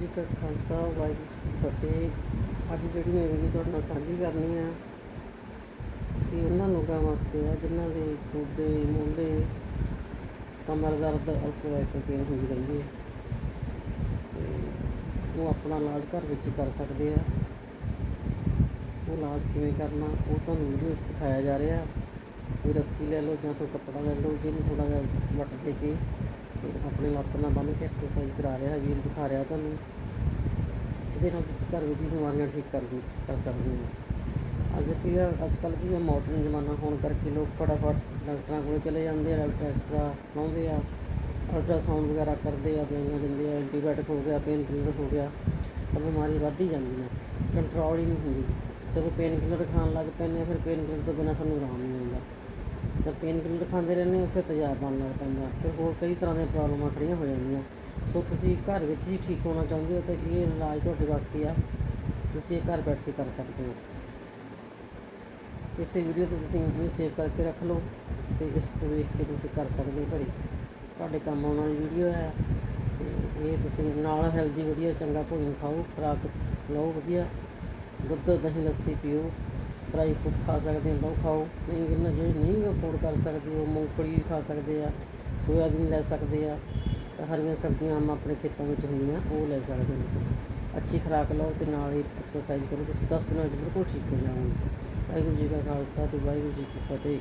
ਜੀ ਕਾ ਖਾਲਸਾ, ਵਾਹਿਗੁਰੂ ਜੀ ਕੀ ਫਤਿਹ। ਅੱਜ ਜਿਹੜੀ ਮੈਂ ਵੀਡੀਓ ਤੁਹਾਡੇ ਨਾਲ ਸਾਂਝੀ ਕਰਨੀ ਆ ਕਿ ਉਹਨਾਂ ਲੋਕਾਂ ਵਾਸਤੇ ਆ, ਜਿਨ੍ਹਾਂ ਦੇ ਗੋਡੇ ਮੋਢੇ ਕਮਰ ਦਰਦ ਅਸਵਾਇਕ ਪੇਨ ਹੁੰਦੀ ਰਹਿੰਦੀ ਹੈ। ਤੇ ਉਹ ਆਪਣਾ ਇਲਾਜ ਘਰ ਵਿੱਚ ਕਰ ਸਕਦੇ ਆ। ਉਹ ਇਲਾਜ ਕਿਵੇਂ ਕਰਨਾ, ਉਹ ਤੁਹਾਨੂੰ ਵੀਡੀਓ ਵਿੱਚ ਦਿਖਾਇਆ ਜਾ ਰਿਹਾ। ਕੋਈ ਰੱਸੀ ਲੈ ਲਓ ਜਾਂ ਕੋਈ ਕੱਪੜਾ ਲੈ ਲਓ, ਜਿਹਨੂੰ ਥੋੜਾ ਜਿਹਾ ਵੱਟ ਦੇ ਕੇ ਤੇ ਆਪਣੇ ਲੱਤ ਨਾਲ ਬੰਨ੍ਹ ਕੇ ਐਕਸਰਸਾਈਜ਼ ਕਰਾ ਰਿਹਾ, ਵੀਰ ਦਿਖਾ ਰਿਹਾ ਤੁਹਾਨੂੰ। ਇਹਦੇ ਨਾਲ ਤੁਸੀਂ ਘਰ ਵਿੱਚ ਹੀ ਬਿਮਾਰੀਆਂ ਠੀਕ ਕਰ ਕਰ ਸਕਦੇ ਹੋ। ਅੱਜ ਕੀ ਆ, ਅੱਜ ਕੱਲ੍ਹ ਕੀ ਆ ਮਾਡਰਨ ਜ਼ਮਾਨਾ ਹੋਣ ਕਰਕੇ ਲੋਕ ਫਟਾਫਟ ਡਾਕਟਰਾਂ ਕੋਲ ਚਲੇ ਜਾਂਦੇ ਆ, ਡਾਕਟਰ ਐਕਸਰਾ ਲਾਉਂਦੇ ਆ ਅਲਟਰਾਸਾਊਂਡ ਵਗੈਰਾ ਕਰਦੇ ਆ, ਦਵਾਈਆਂ ਦਿੰਦੇ ਆ ਐਂਟੀਬਾਇਓਟਿਕ ਹੋ ਗਿਆ ਪੇਨ ਕਿਲਰ ਹੋ ਗਿਆ, ਤਾਂ ਬਿਮਾਰੀ ਵੱਧਦੀ ਜਾਂਦੀ ਹੈ ਕੰਟਰੋਲ ਹੀ ਨਹੀਂ ਹੁੰਦੀ। ਜਦੋਂ ਪੇਨ ਕਿਲਰ ਖਾਣ ਲੱਗ ਪੈਂਦੇ ਆ, ਫਿਰ ਪੇਨ ਕਿਲਰ ਤੋਂ ਬਿਨਾਂ ਸਾਨੂੰ ਆਰਾਮ ਨਹੀਂ ਆਉਂਦਾ ਜਦ ਪੇਨ ਕਿਲਰ ਖਾਂਦੇ ਰਹਿੰਦੇ ਹੋ, ਫਿਰ ਤੇਜ਼ਾਬ ਬਣਨ ਲੱਗ ਪੈਂਦਾ। ਫਿਰ ਹੋਰ ਕਈ ਤਰ੍ਹਾਂ ਦੀਆਂ ਪ੍ਰੋਬਲਮਾਂ ਖੜੀਆਂ ਹੋ ਜਾਂਦੀਆਂ। ਸੋ ਤੁਸੀਂ ਘਰ ਵਿੱਚ ਹੀ ਠੀਕ ਹੋਣਾ ਚਾਹੁੰਦੇ ਹੋ ਤਾਂ ਇਹ ਇਲਾਜ ਤੁਹਾਡੇ ਵਾਸਤੇ ਆ। ਤੁਸੀਂ ਇਹ ਘਰ ਬੈਠ ਕੇ ਕਰ ਸਕਦੇ ਹੋ। ਇਸੇ ਵੀਡੀਓ ਤੋਂ ਤੁਸੀਂ ਇਹਨੂੰ ਸੇਵ ਕਰਕੇ ਰੱਖ ਲਓ ਤੇ ਇਸ ਤੋਂ ਵੇਖ ਕੇ ਤੁਸੀਂ ਕਰ ਸਕਦੇ ਹੋ ਘਰੇ। ਤੁਹਾਡੇ ਕੰਮ ਆਉਣ ਵਾਲੀ ਵੀਡੀਓ ਹੈ। ਇਹ ਤੁਸੀਂ ਨਾਲ ਹੈਲਦੀ ਵਧੀਆ ਚੰਗਾ ਭੋਜਨ ਖਾਓ, ਖੁਰਾਕ ਲਓ ਵਧੀਆ। ਦੁੱਧ, ਦਹੀਂ, ਲੱਸੀ ਪੀਓ। ਡਰਾਈ ਫਰੂਟ ਖਾ ਸਕਦੇ ਹੋ, ਲਓ ਖਾਓ। ਨਹੀਂ ਇਹਨਾਂ ਜਿਹੜੇ ਨਹੀਂ ਅਫੋਰਡ ਕਰ ਸਕਦੇ, ਉਹ ਮੂੰਗਫਲੀ ਵੀ ਖਾ ਸਕਦੇ ਆ, ਸੋਇਆਬੀਨ ਲੈ ਸਕਦੇ ਆ। ਤਾਂ ਹਰੀਆਂ ਸਬਜ਼ੀਆਂ ਆਮ ਆਪਣੇ ਖੇਤਾਂ ਵਿੱਚ ਹੁੰਦੀਆਂ, ਉਹ ਲੈ ਸਕਦੇ ਹੋ ਤੁਸੀਂ। ਅੱਛੀ ਖੁਰਾਕ ਲਓ ਤੇ ਨਾਲ ਹੀ ਐਕਸਰਸਾਈਜ਼ ਕਰੋ। ਤੁਸੀਂ 10 ਦਿਨਾਂ ਵਿੱਚ ਬਿਲਕੁਲ ਠੀਕ ਹੋ ਜਾਓਗੇ। ਵਾਹਿਗੁਰੂ ਜੀ ਕਾ ਖਾਲਸਾ ਤੇ ਵਾਹਿਗੁਰੂ ਜੀ ਕੀ ਫਤਿਹ।